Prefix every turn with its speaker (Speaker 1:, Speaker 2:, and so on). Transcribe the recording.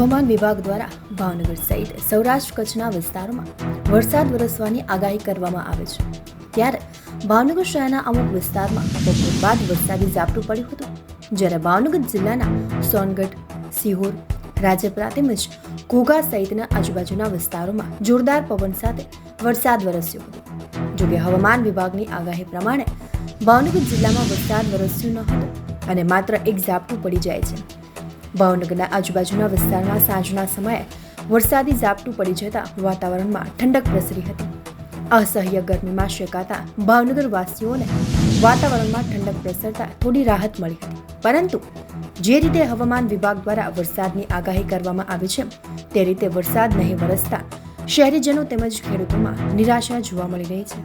Speaker 1: હવામાન વિભાગ દ્વારા ભાવનગર સહિત સૌરાષ્ટ્ર કચ્છના વિસ્તારોમાં વરસાદ વરસવાની આગાહી કરવામાં આવે છે. ત્યારે ભાવનગર શહેરના અમુક વિસ્તારમાં બપોર બાદ વરસાદી ઝાપટું પડ્યું હતું. જ્યારે ભાવનગર જિલ્લાના સોનગઢ, સિહોર, રાજપરા તેમજ ઘોઘા સહિતના આજુબાજુના વિસ્તારોમાં જોરદાર પવન સાથે વરસાદ વરસ્યો હતો. જોકે હવામાન વિભાગની આગાહી પ્રમાણે ભાવનગર જિલ્લામાં વરસાદ વરસ્યો ન હતો અને માત્ર એક ઝાપટું પડી જાય છે. ભાવનગરના આજુબાજુના વિસ્તારમાં સાંજના સમયે વરસાદી ઝાપટું પડી જતાં વાતાવરણમાં ઠંડક પ્રસરી હતી. અસહ્ય ગરમીમાં શેકાતા ભાવનગરવાસીઓને વાતાવરણમાં ઠંડક પ્રસરતા થોડી રાહત મળી હતી. પરંતુ જે રીતે હવામાન વિભાગ દ્વારા વરસાદની આગાહી કરવામાં આવી છે, તે રીતે વરસાદ નહીં વરસતા શહેરીજનો તેમજ ખેડૂતોમાં નિરાશા જોવા મળી રહી છે.